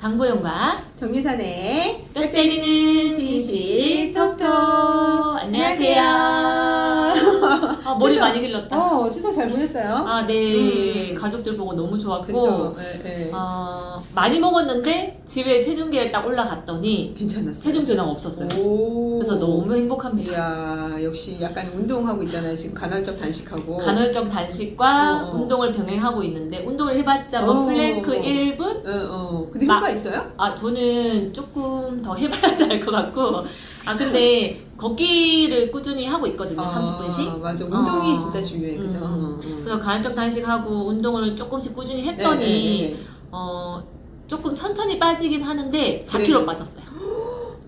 강보영과 정유선의 뼈 때리는 진실 톡톡 안녕하세요. 아, 머리 추석. 많이 길렀다. 어 추석 잘 보냈어요? 아, 네. 음. 가족들 보고 너무 좋았고 그쵸. 네, 네. 어, 많이 먹었는데 집에 체중계를 딱 올라갔더니 괜찮았어요. 체중 변화가 없었어요. 오. 그래서 너무 행복합니다. 이야 역시 약간 운동하고 있잖아요. 지금 간헐적 단식하고. 간헐적 단식과 어, 어. 운동을 병행하고 있는데 운동을 해봤자 뭐 어. 플랭크 1분? 어, 어. 근데 마- 효과 있어요? 아 저는 조금 더 해봐야지 알 것 같고 아 근데 걷기를 꾸준히 하고 있거든요 아, 30분씩 맞아. 운동이 어. 진짜 중요해. 그죠? 음. 어, 어. 그래서 간헐적 단식하고 운동을 조금씩 꾸준히 했더니 네, 네, 네. 어 조금 천천히 빠지긴 하는데 4kg 그래요? 빠졌어요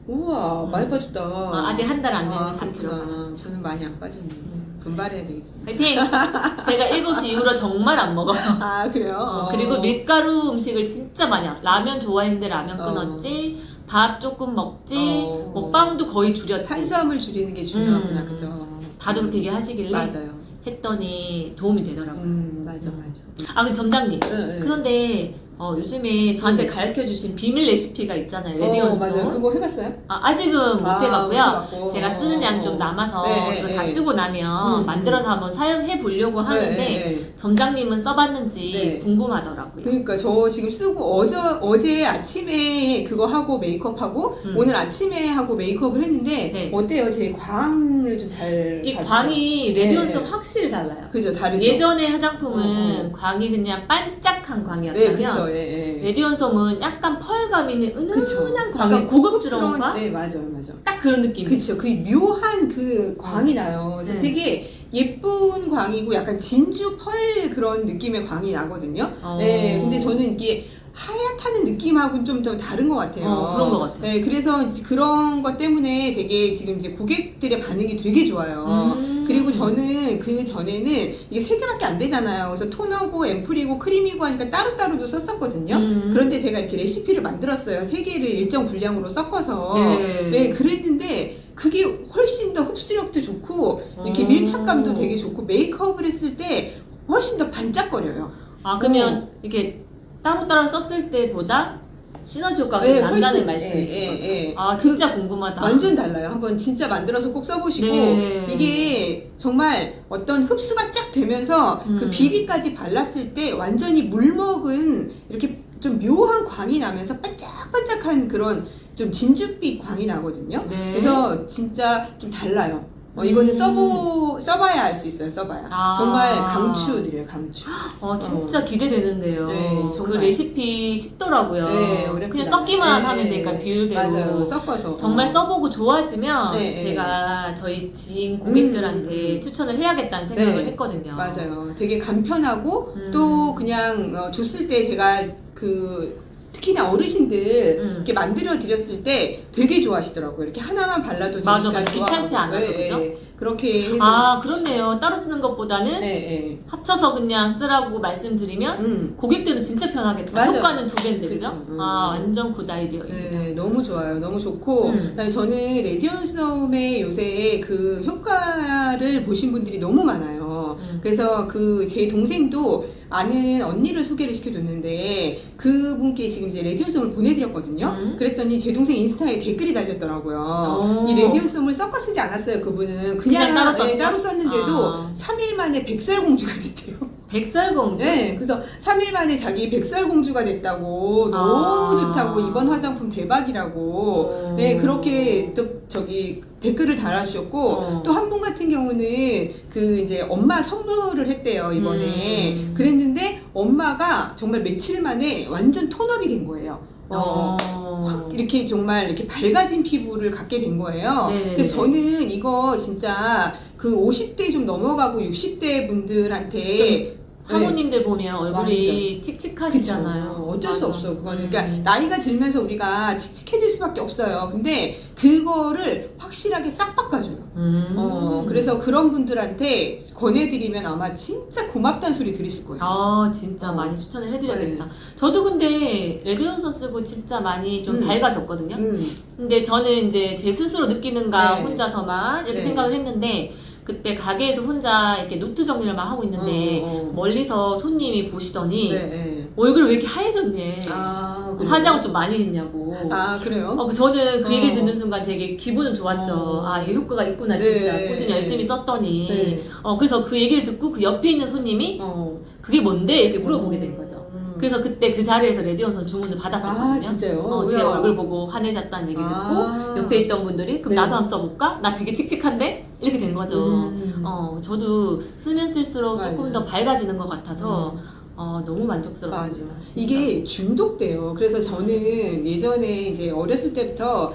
우와 음. 많이 빠졌다. 아, 아직 한 달 안 아, 됐는데 4kg 그렇구나. 빠졌어요 저는 많이 안 빠졌네. 음. 분발해야 되겠습니다. 파이팅! 제가 7시 이후로 정말 안 먹어요 아 그래요? 어, 어. 그리고 밀가루 음식을 진짜 많이 안 라면 좋아했는데 라면 어. 끊었지 밥 조금 먹지 어. 뭐 빵도 거의 줄였지 탄수화물 줄이는 게 중요하구나. 음. 그죠? 다들 그렇게 얘기하시길래 맞아요. 했더니 도움이 되더라고요. 음 맞아 맞아. 아, 그 점장님. 응, 응. 그런데 어, 요즘에 저한테 네. 가르쳐 주신 비밀 레시피가 있잖아요. 어, 레디언스. 맞아요. 그거 해봤어요? 아, 직은 못 아, 해봤고요. 못 해봤고. 제가 쓰는 양이 좀 남아서 네, 이거 네, 다 네. 쓰고 나면 음, 만들어서 한번 사용해 보려고 하는데 네. 점장님은 써봤는지 네. 궁금하더라고요. 그러니까 저 지금 쓰고 어제 어제 아침에 그거 하고 메이크업 하고 음. 오늘 아침에 하고 메이크업을 했는데 네. 어때요? 제 광을 좀 잘 이? 광이 레디언스 네. 확실히 달라요. 그죠 다르죠. 예전의 화장품은 어, 광이 그냥 반짝한 네 광이었다면. 예, 예. 레디언 섬은 약간 펄감 있는. 은은한 광이 고급스러운 광? 네 맞아요 맞아. 딱 그런 느낌. 그쵸 그 묘한 그 광이 나요. 그래서 네. 되게 예쁜 광이고 약간 진주 펄 그런 느낌의 광이 나거든요. 어. 네, 근데 저는 이게 하얗다는 느낌하고는 좀 더 다른 것 같아요. 어, 그런 것 같아요. 네, 그래서 그런 것 때문에 되게 지금 이제 고객들의 반응이 되게 좋아요. 음. 그리고 저는 그 전에는 이게 세 개밖에 안 되잖아요. 그래서 토너고 앰플이고 크림이고 하니까 따로따로도 썼었거든요. 음. 그런데 제가 이렇게 레시피를 만들었어요. 세 개를 일정 분량으로 섞어서. 네. 네, 그랬는데 그게 훨씬 더 흡수력도 좋고 이렇게 오. 밀착감도 되게 좋고 메이크업을 했을 때 훨씬 더 반짝거려요. 아 그러면 이렇게 따로따로 썼을 때보다 시너지 효과가 네, 좀 난다는 훨씬, 말씀이신 예, 예, 거죠? 예. 아 진짜 궁금하다. 완전 달라요. 한번 진짜 만들어서 꼭 써보시고 네. 이게 정말 어떤 흡수가 쫙 되면서 그 음. 비비까지 발랐을 때 완전히 물 먹은 이렇게 좀 묘한 광이 나면서 반짝반짝한 그런 좀 진주빛 광이 나거든요. 네. 그래서 진짜 좀 달라요. 어, 이거는 음. 써보, 써봐야 알 수 있어요, 써봐야. 아. 정말 강추드려요, 강추. 어 진짜 기대되는데요. 네, 그 정말. 레시피 쉽더라고요. 네, 어렵지 그냥 않아요. 썼기만 네, 하면 네, 되니까 네. 비율대로. 맞아요, 섞어서. 정말 어. 써보고 좋아지면 네, 네. 제가 저희 지인 고객들한테 음. 추천을 해야겠다는 생각을 네. 했거든요. 맞아요. 되게 간편하고 음. 또 그냥 어, 줬을 때 제가 그 특히나 어르신들 음. 이렇게 만들어 드렸을 때 되게 좋아하시더라고요. 이렇게 하나만 발라도 되니까 맞아, 맞아. 귀찮지 좋아하고. 않아서, 네, 그죠? 네. 그렇게 해서 아 그렇네요. 따로 쓰는 것보다는 네, 네. 합쳐서 그냥 쓰라고 말씀드리면 음. 고객들은 진짜 편하겠다. 맞아요. 효과는 두 배인데 그죠? 음. 아 완전 굿 아이디어입니다. 네, 너무 좋아요. 너무 좋고, 음. 그다음에 저는 레디언섬의 요새 그 효과를 보신 분들이 너무 많아요. 음. 그래서 그 제 동생도 아는 언니를 소개를 시켜줬는데 그분께 지금 이제 레디언섬을 보내드렸거든요. 음. 그랬더니 제 동생 인스타에 댓글이 달렸더라고요. 오. 이 레디언섬을 섞어 쓰지 않았어요. 그분은 그냥, 그냥 따로 네? 따로 썼는데도 아. 3일 만에 백설공주가 됐대요. 백설공주. 네, 그래서 3일 만에 자기 백설공주가 됐다고 너무 아. 좋다고 이번 화장품 대박이라고 오. 네 그렇게 또 저기 댓글을 달아주셨고 어. 또한 분 같은 경우는 그 이제 엄마 선물을 했대요 이번에 음. 그랬는데 엄마가 정말 며칠 만에 완전 톤업이 된 거예요. 어. 어. 확 이렇게 정말 이렇게 밝아진 피부를 갖게 된 거예요. 네네네. 그래서 저는 이거 진짜 그 50대 좀 넘어가고 60대 분들한테 사모님들 보면 얼굴이 칙칙하시잖아요. 그쵸. 어쩔 수 맞아. 없어. 그거는. 음. 그러니까 나이가 들면서 우리가 칙칙해질 수밖에 없어요. 근데 그거를 확실하게 싹 바꿔줘요. 음. 어, 그래서 그런 분들한테 권해드리면 아마 진짜 고맙다는 소리 들으실 거예요. 아 진짜 어. 많이 추천을 해드려야겠다. 저도 근데 레드온서 쓰고 진짜 많이 좀 음. 밝아졌거든요. 음, 근데 저는 이제 제 스스로 느끼는가 네. 혼자서만 이렇게 네. 생각을 했는데 그때 가게에서 혼자 이렇게 노트 정리를 막 하고 있는데 어, 어. 멀리서 손님이 보시더니 네, 네. 얼굴 왜 이렇게 하얘졌니? 아? 화장을 좀 많이 했냐고. 아, 그래요? 어, 저는 그 얘기를 어. 듣는 순간 되게 기분은 좋았죠. 어. 아, 이게 효과가 있구나, 네. 진짜. 꾸준히 열심히 썼더니. 네. 어, 그래서 그 얘기를 듣고 그 옆에 있는 손님이 어. 그게 뭔데? 이렇게 물어보게 된 거죠. 음. 그래서 그때 그 자리에서 레디온선 주문을 받았었거든요. 아, 진짜요? 어, 제? 얼굴 보고 화내졌다는 얘기 듣고 아. 옆에 있던 분들이 그럼 네. 나도 한번 써볼까? 나 되게 칙칙한데? 이렇게 된 거죠. 음. 어, 저도 쓰면 쓸수록 조금 맞아요. 더 밝아지는 것 같아서 음. 어, 너무 만족스럽습니다. 맞아. 이게 중독돼요. 그래서 저는 예전에 이제 어렸을 때부터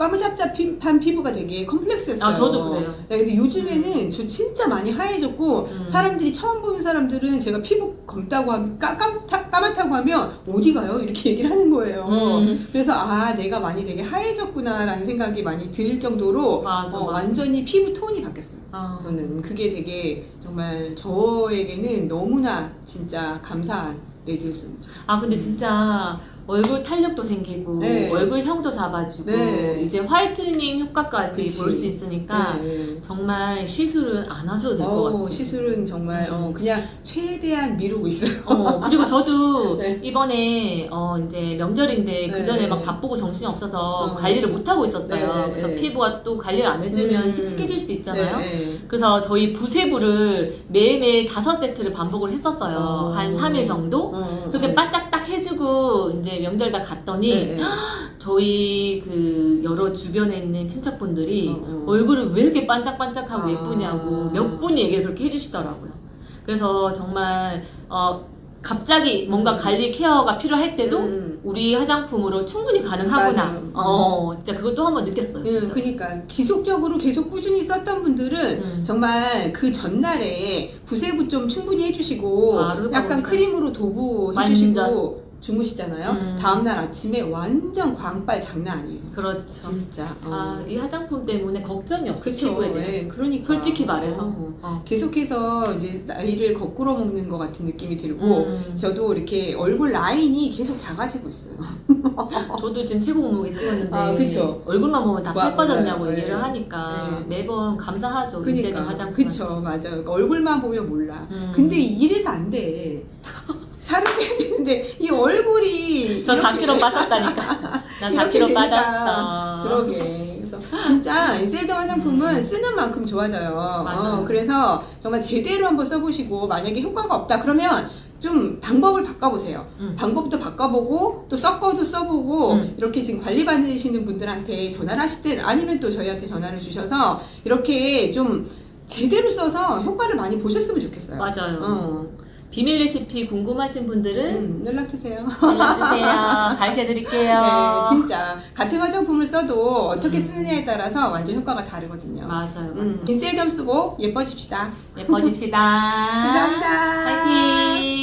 까무잡잡한 피부가 되게 컴플렉스였어요. 아, 저도 그래요. 네, 근데 요즘에는 저 진짜 많이 하얘졌고 음. 사람들이 처음 보는 사람들은 제가 피부 검다고 하면 까, 깜타, 까맣다고 하면 어디 가요? 이렇게 얘기를 하는 거예요. 음. 그래서 아 내가 많이 되게 하얘졌구나라는 생각이 많이 들 정도로 맞아, 어, 맞아. 완전히 피부 톤이 바뀌었어요. 아. 저는 그게 되게 정말 저에게는 너무나 진짜 감사한 레디오슨이죠. 아 근데 진짜 얼굴 탄력도 생기고 네. 얼굴형도 잡아주고 네. 이제 화이트닝 효과까지. 볼 수 있으니까 네. 정말 시술은 안 하셔도 될것 어, 같아요. 시술은 정말 음. 어, 그냥 최대한 미루고 있어요. 어, 그리고 저도 네. 이번에 어 이제 명절인데 그 네. 전에 막 바쁘고 정신이 없어서 어. 관리를 못 하고 있었어요. 네, 그래서 네. 피부가 또 관리를 안 해주면 음. 칙칙해질 수 있잖아요. 그래서 저희 부세부를 매일매일 다섯 세트를 반복을 했었어요. 어. 한 3일 정도. 어, 그렇게 어. 바짝 딱 해주고 이제 명절 다 갔더니 네, 네. 저희 그 여러 주변에 있는 친척분들이 어, 어. 얼굴을 왜 이렇게 반짝반짝하고 아. 예쁘냐고 몇 분이 얘기를 그렇게 해주시더라고요. 그래서 정말 어 갑자기 뭔가 음. 관리 케어가 필요할 때도 음. 우리 화장품으로 충분히 가능하구나. 맞아요. 어 진짜 그것도 한번 느꼈어요. 음, 진짜. 그러니까 지속적으로 계속 꾸준히 썼던 분들은 음. 정말 그 전날에 부세부 좀 충분히 해주시고 약간 해보니까. 크림으로 도구. 해주시고 주무시잖아요. 음. 다음날 아침에 완전 광빨 장난 아니에요. 그렇죠. 진짜. 어. 아 이 화장품 때문에 걱정이 그쵸. 피부에 대해. 예, 그러니까. 솔직히 말해서. 어. 어. 계속해서 이제 나이를 거꾸로 먹는 것 같은 느낌이 들고 음. 저도 이렇게 얼굴 라인이 계속 작아지고 있어요. 저도 지금 체구 몸무게 찍었는데 아, 그쵸. 얼굴만 보면 다살 와, 빠졌냐고 맞아요. 얘기를 네. 하니까 네. 매번 감사하죠 그러니까 화장품. 그쵸 맞아요. 그러니까 얼굴만 보면 몰라. 음. 근데 이래서 안 돼. 살을 빼야 되는데 이 얼굴이 저 이렇게- 4kg 빠졌다니까. 나 이렇게 4kg 되니까. 빠졌어. 그러게. 그래서 진짜 인셀더 화장품은 음. 쓰는 만큼 좋아져요. 맞아요. 어, 그래서 정말 제대로 한번 써보시고 만약에 효과가 없다 그러면 좀 방법을 바꿔보세요. 음. 방법도 바꿔보고 또 섞어도 써보고 음. 이렇게 지금 관리 받으시는 분들한테 전화를 하실 때 아니면 또 저희한테 전화를 주셔서 이렇게 좀 제대로 써서 효과를 많이 보셨으면 좋겠어요. 맞아요. 어. 비밀 레시피 궁금하신 분들은 음, 연락 주세요. 연락 주세요. 가르쳐 드릴게요. 네, 진짜 같은 화장품을 써도 어떻게 음. 쓰느냐에 따라서 완전 효과가 다르거든요. 맞아요, 맞아요. 음, 인셀겸 쓰고 예뻐집시다. 예뻐집시다. 감사합니다. 파이팅!